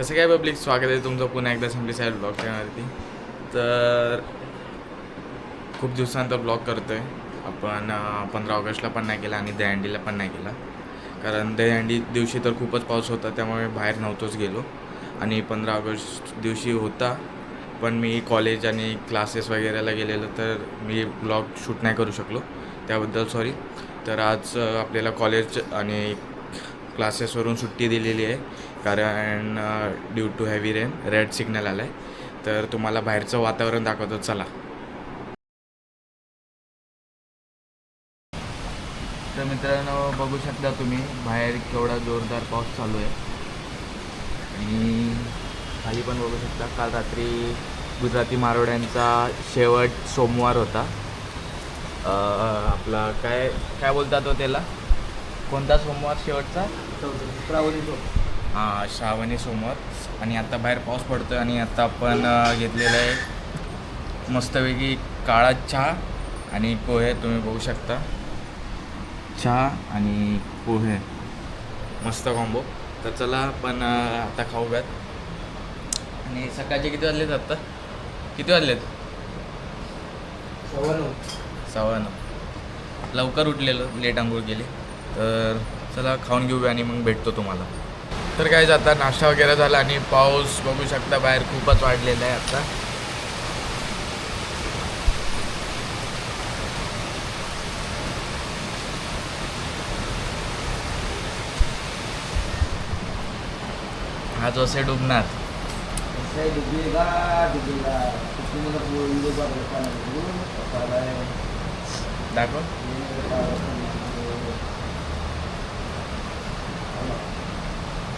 कसं काय पब्लिक स्वागत आहे तुमचं? पुन्हा एकदा संपली साहेब ब्लॉग चॅनलवरती तर खूप दिवसानंतर ब्लॉग करतो आहे आपण पंधरा ऑगस्टला पण नाही केला आणि दहीहंडीला पण नाही केला. कारण दहीहंडी दिवशी तर खूपच पाऊस होता त्यामुळे बाहेर नव्हतोच गेलो. आणि पंधरा ऑगस्ट दिवशी होता. पण मी कॉलेज आणि क्लासेस वगैरेला गेलेलो तर मी ब्लॉग शूट नाही करू शकलो. त्याबद्दल सॉरी तर आज आपल्याला कॉलेज आणि क्लासेसवरून सुट्टी दिलेली आहे. कारण due to heavy rain red signal आला आहे तर तुम्हाला बाहेरचं वातावरण दाखवतो. चला. तर मित्रांनो बघू शकता तुम्ही बाहेर केवढा जोरदार पाऊस चालू आहे. आणि खाली पण बघू शकता काल रात्री गुजराती मारवाड्यांचा शेवट सोमवार होता. आपला काय काय बोलतात हो त्याला? कोणता सोमवार शेवटचा? हां श्रावणी सोमवार. आणि आता बाहेर पाऊस पडतो आणि आता आपण घेतलेलं आहे मस्तपैकी काळा चहा आणि पोहे तुम्ही बघू शकता. चहा आणि पोहे. मस्त कॉम्बो तर चला आपण आता खाऊयात. आणि सकाळचे किती वाजलेत आत्ता किती वाजलेत? सव्वा नऊ. लवकर उठलेलो लेट आंघोळ केली. तर चला खाऊन घेऊया आणि मग भेटतो तुम्हाला. तर काय जाता नाश्ता वगैरे झाला आणि पाऊस बघू शकता बाहेर खूपच वाढलेला आहे आता. हा जसे डुबणार दाखव.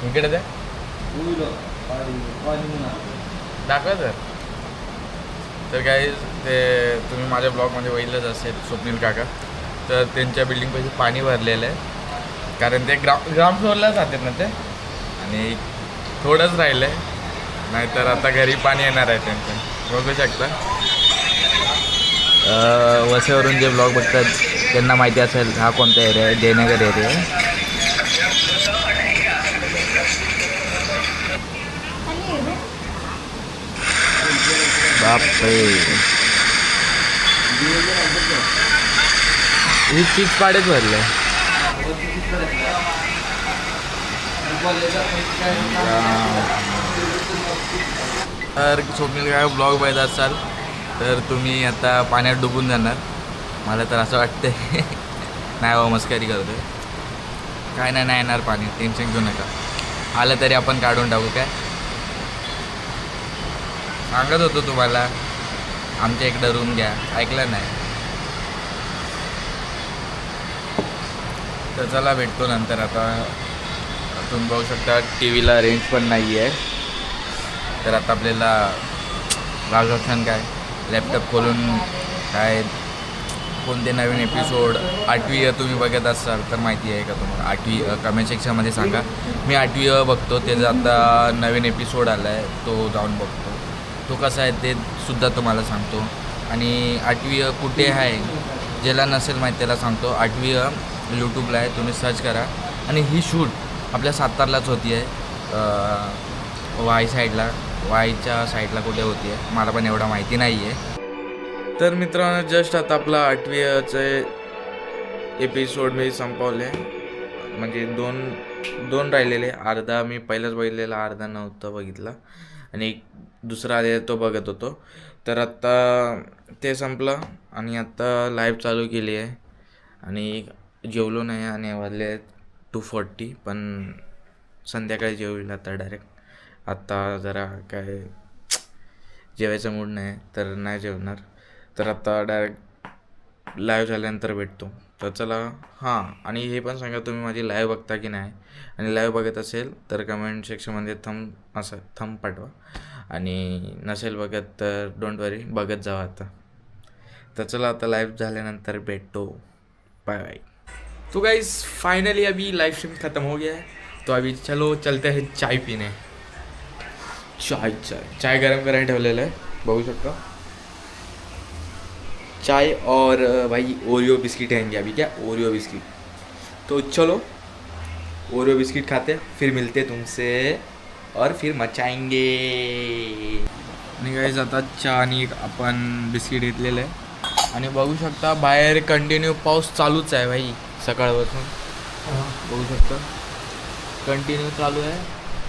इकडे द्या दाखवा तर तर काय ते तुम्ही माझ्या ब्लॉगमध्ये बघितलंच असेल स्वप्नील काका. तर त्यांच्या बिल्डिंगपाशी पाणी भरलेलं आहे. कारण ते ग्राउंड ग्राउंड फ्लोअरला जातात ना ते. आणि थोडंच राहिलं आहे नाहीतर आता घरी पाणी येणार आहे त्यांचं. बघू शकता. अं, वसईवरून जे ब्लॉग बघतात त्यांना माहिती असेल हा कोणता एरिया आहे? जयनगर एरिया आहे. बापरे. ही चीज पाडेच भरले. तर स्वप्नील काय ब्लॉग बघत असाल तर तुम्ही आता पाण्यात डुबून जाणार. मला तर असं वाटतंय. नाही बाबा मस्करी करतोय. काय नाही नाही येणार पाणी. टेन्शन घेऊ नका. आलं तरी आपण काढून टाकू काय? सांगत होतो तुम्हाला आमच्या इकडं रूम घ्या. ऐकलं नाही. तर चला भेटतो नंतर आता. तुम्ही बघू शकता टी व्हीला रेंज पण नाही आहे. तर आता आपल्याला राजस्थान काय? लॅपटॉप खोलून काय? कोणते नवीन एपिसोड आठवी अ तुम्ही बघत असाल तर माहिती आहे का तुम्हाला? आठवी कमेंट सेक्शनमध्ये सांगा. मी आठवी अ बघतो त्याचा आता नवीन एपिसोड आला आहे तो जाऊन बघतो. तो कसा आहे ते सुद्धा तुम्हाला सांगतो. आणि आठवी अ कुठे आहे ज्याला नसेल माहीत त्याला सांगतो. आठवी अ यूट्यूबला आहे तुम्ही सर्च करा. आणि ही शूट आपल्या सातारलाच होती आहे वाय वाई साईडला वाईच्या साईडला कुठे होती आहे मला पण एवढा माहिती नाही आहे तर मित्रांनो जस्ट आता आपला आठवीचे एपिसोड मी संपवले. म्हणजे दोन दोन राहिलेले. अर्धा मी पहिलाच बघितलेला अर्धा नव्हता बघितला. आणि एक दुसरा आले तो बघत होतो. तर आत्ता ते संपलं आणि आत्ता लाईव्ह चालू केली आहे. आणि जेवलो नाही आणि वाजले टू फोर्टी पण संध्याकाळी जेवईल आता डायरेक्ट आत्ता जरा काय जेवायचा मूड नाही तर नाही जेवणार. तर आत्ता डायरेक्ट लाईव्ह झाल्यानंतर भेटतो. तर चला हां आणि हे पण सांगा तुम्ही माझी लाईव्ह बघता की नाही. आणि लाईव्ह बघत असेल तर कमेंट सेक्शनमध्ये थम असं थम पाठवा. आणि नसेल बघत तर डोंट वरी बघत जावा आता. तर चला आता लाईव्ह झाल्यानंतर भेटतो. बाय बाय तो गाइस फाइनली अभी लाइव स्ट्रीम ख़त्म हो गया है. तो अभी चलो चलते हैं चाय पिणे चाय चाय चाय गरम करायला ठेवलेलं आहे बघू शकता? चाय और भाई ओरियो बिस्किट हैं अभी क्या? Oreo biscuit. तो चलो ओरियो बिस्किट खाते फिर मिलते तुमसे और फिर मचाएंगे। निघायचं आता चहा आणि आपण बिस्किट घेतलेलं आहे. आणि बघू शकता बाहेर कंटिन्यू पाऊस चालूच आहे भाई सकाळपासून. बघू शकता. कंटिन्यू चालू आहे.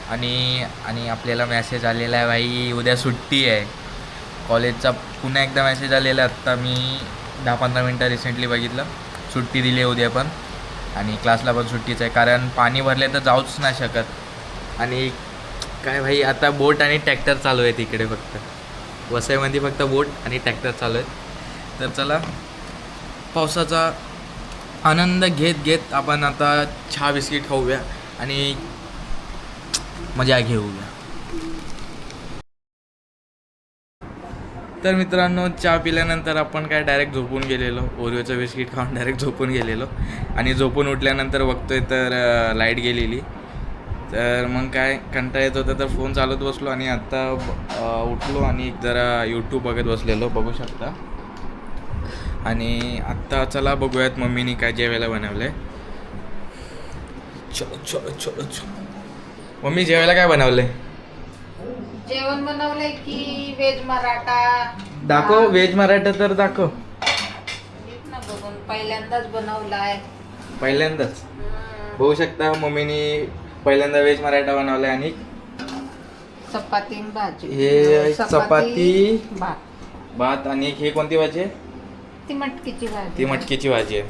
आणि आणि आपल्याला मेसेज आलेला आहे भाई उद्या सुट्टी आहे. कॉलेजचा पुन्हा एकदा मेसेज आलेला आत्ता मी दहा पंधरा मिनटं रिसेंटली बघितलं. सुट्टी दिली आहे उद्या पण. आणि क्लासला पण सुट्टीच आहे. कारण पाणी भरले तर जाऊच नाही शकत. आणि काय भाई आता बोट आणि ट्रॅक्टर चालू आहे तिकडे फक्त. वसईमध्ये फक्त बोट आणि ट्रॅक्टर चालू आहेत. तर चला पावसाचा आनंद घेत घेत आपण आता चहा बिस्किट खाऊया आणि मजा घेऊया. तर मित्रांनो चहा पिल्यानंतर आपण काय डायरेक्ट झोपून गेलेलो. ओरिओचं बिस्किट खाऊन डायरेक्ट झोपून गेलेलो. आणि झोपून उठल्यानंतर बघतोय तर लाइट गेलेली. तर मग काय कंटाळा येत होता तर फोन चालवत बसलो आणि आत्ता उठलो आणि जरा यूट्यूब बघत बसलेलो. बघू शकता. आणि आत्ता चला बघूयात मम्मीनी काय जेवायला बनवलं आहे चलो चलो चलो चलो. मम्मी जेवायला काय बनवलंय? जेवण बनवलंय की व्हेज मराठा? दाखव व्हेज मराठा तर दाखव. नीट ना बघून पहिल्यांदाच बनवलाय. पहिल्यांदाच. हम्म. बघू शकता मम्मीनी पहिल्यांदा व्हेज मराठा बनवलाय आणि चपाती आणि भाजी. हे चपाती, भात. भात आणि हे कोणती भाजी आहे? ती मटकीची भाजी ती मटकीची भाजी आहे.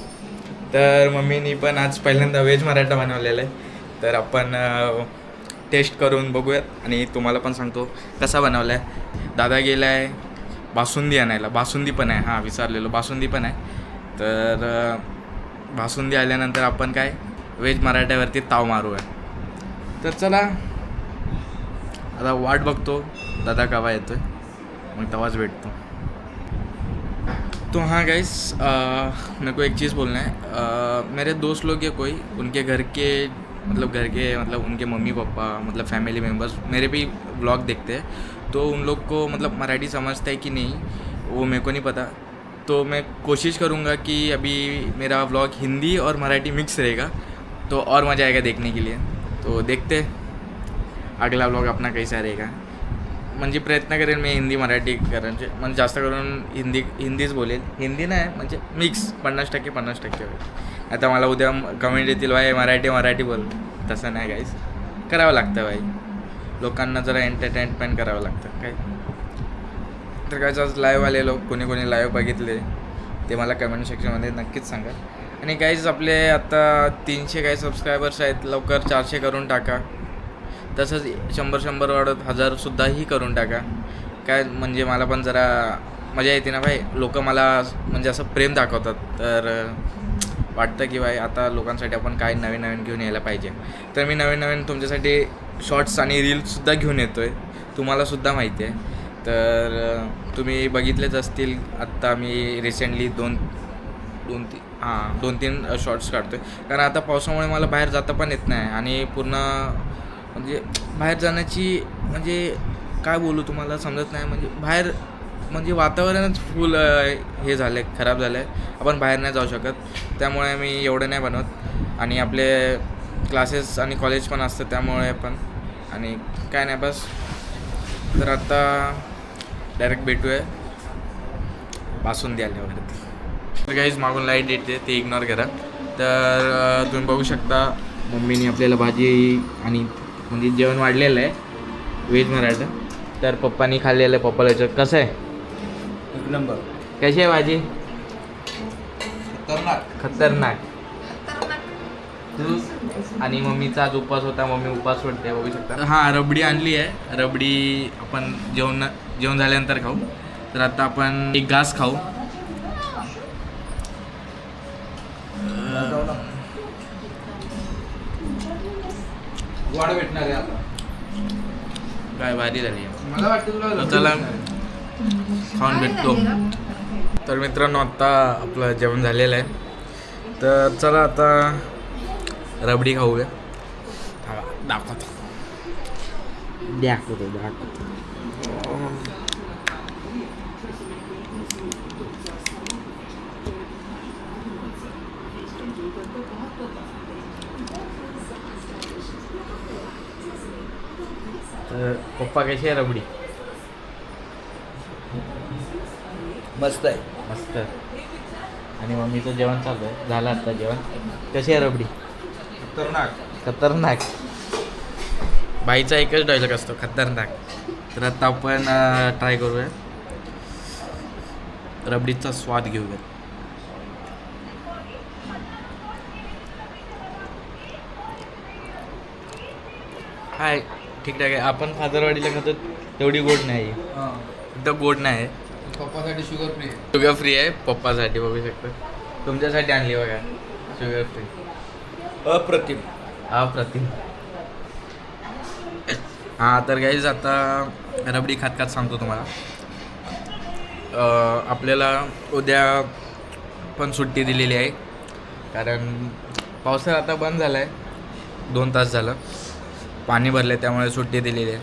तर मम्मीनी पण आज पहिल्यांदा व्हेज मराठा बनवलेला आहे. तर आपण टेस्ट करून बघूयात. आणि तुम्हाला पण सांगतो कसा बनवला आहे दादा गेला आहे बासुंदी आणायला. बासुंदी पण आहे. हां विचारलेलो. बासुंदी पण आहे. तर बासुंदी आल्यानंतर आपण काय? व्हेज मराठ्यावरती ताव मारूया. तर चला आता वाट बघतो. दादा कवा येतोय? मग तवाच भेटतो. तो हाँ गाइस मेरे को एक चीज़ बोलना है मेरे दोस्त लोग या कोई उनके घर के मतलब घर के मतलब उनके मम्मी, पापा मतलब फैमिली मेंबर्स मेरे भी ब्लॉग देखते हैं। तो उन लोग को मतलब मराठी समझता है कि नहीं, वो मेरे को नहीं पता। तो मैं कोशिश करूँगा कि अभी मेरा ब्लॉग हिंदी और मराठी मिक्स रहेगा तो और मज़ा आएगा देखने के लिए। तो देखते अगला ब्लॉग अपना कैसा रहेगा। म्हणजे प्रयत्न करेन मी हिंदी मराठी करायचे म्हणजे जास्त करून हिंदी हिंदीच बोलेल. हिंदी नाही म्हणजे मिक्स पन्नास टक्के पन्नास टक्के होईल. आता मला उद्या कमेंट येतील भाई मराठी मराठी बोल. तसं नाही काहीच करावं लागतं भाई. लोकांना जरा एंटरटेनमेंट करावं लागतं काय तर काय आज लाईव्ह आलेलो कोणी कोणी लाईव्ह बघितले ते मला कमेंट सेक्शनमध्ये नक्कीच सांगा. आणि काहीच आपले आता तीनशे काही सबस्क्रायबर्स आहेत लवकर चारशे करून टाका. तसंच शंभर शंभर वाढत हजारसुद्धाही करून टाका. काय म्हणजे मला पण जरा मजा येते ना भाई. लोक मला म्हणजे असं प्रेम दाखवतात. तर वाटतं की भाई आता लोकांसाठी आपण काय नवीन नवीन घेऊन यायला पाहिजे. तर मी नवीन नवीन तुमच्यासाठी शॉर्ट्स आणि रील्ससुद्धा घेऊन येतो आहे तुम्हालासुद्धा माहिती आहे तर तुम्ही बघितलेच असतील. आत्ता मी रिसेंटली दोन दोन तीन हां दोन तीन शॉर्ट्स काढतो आहे कारण आता पावसामुळे मला बाहेर जाता पण येत नाही. आणि पूर्ण म्हणजे बाहेर जाण्याची म्हणजे काय बोलू तुम्हाला समजत नाही. म्हणजे बाहेर म्हणजे वातावरणच फुल हे झालं आहे खराब झालं आहे आपण बाहेर नाही जाऊ शकत. त्यामुळे मी एवढं नाही बनवत. आणि आपले क्लासेस आणि कॉलेज पण असतं त्यामुळे पण. आणि काय नाही बस. तर आता डायरेक्ट भेटूया. बासुंदी आल्यावरती. तर काहीच मागून लाइट येते ते इग्नोर करा. तर तुम्ही बघू शकता मम्मीने आपल्याला भाजी आणि म्हणजे जेवण वाढलेलं आहे. व्हेज मराठा. तर पप्पानी खाल्लेलं आहे पप्पाला कसं आहे? एक नंबर. कशी आहे भाजी? खतरनाक. खतरनाक. तू? आणि मम्मीचा आज उपवास होता. मम्मी उपवास सोडते बघू शकता. हां रबडी आणली आहे. रबडी आपण जेवण जेवण झाल्यानंतर खाऊ. तर आता आपण एक घास खाऊ. वाढ भेटणार आहे आता. काय भारी झाली. आहे मला वाटतं तुला तर चला. खाऊन भेटतो. तर मित्रांनो आत्ता आपलं जेवण झालेलं आहे. तर चला आता रबडी खाऊया. दाखवतो. दाखवतो दाखवतो. तर पप्पा कशी आहे रबडी मस्त आहे. मस्त. आणि मम्मीचं जेवण चालू आहे. झालं आता जेवण. कशी आहे रबडी खतरनाक. खतरनाक. बाईचा एकच डायलॉग असतो खतरनाक. तर आता आपण ट्राय करूया. रबडीचा स्वाद घेऊया. हाय ठीकठाक आहे आपण फादरवाडीला खातो तेवढी गोड नाही. हां. एकदम गोड नाही. आहे पप्पासाठी शुगर फ्री शुगर फ्री आहे पप्पासाठी बघू शकतो. तुमच्यासाठी आणली बघा शुगर फ्री अप्रतिम. हा प्रतिम हां तर गाईज आता रबडी खात खात सांगतो तुम्हाला. आपल्याला उद्या पण सुट्टी दिलेली आहे. कारण पावसाळा आता बंद झाला आहे दोन तास झालं. पाणी भरलं त्यामुळे सुट्टी दिलेली आहे.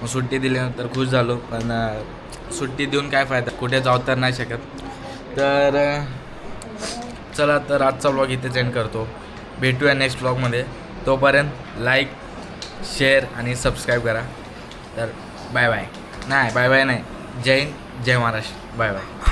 मग सुट्टी दिल्यानंतर खुश झालो पण सुट्टी देऊन काय फायदा? कुठे जाऊ तर नाही शकत. तर चला तर आजचा ब्लॉग इथेच एंड करतो. भेटूया नेक्स्ट ब्लॉगमध्ये तोपर्यंत लाईक शेअर आणि सबस्क्राईब करा. तर बाय बाय नाही बाय बाय नाही. जय हिंद जय महाराष्ट्र. Bye bye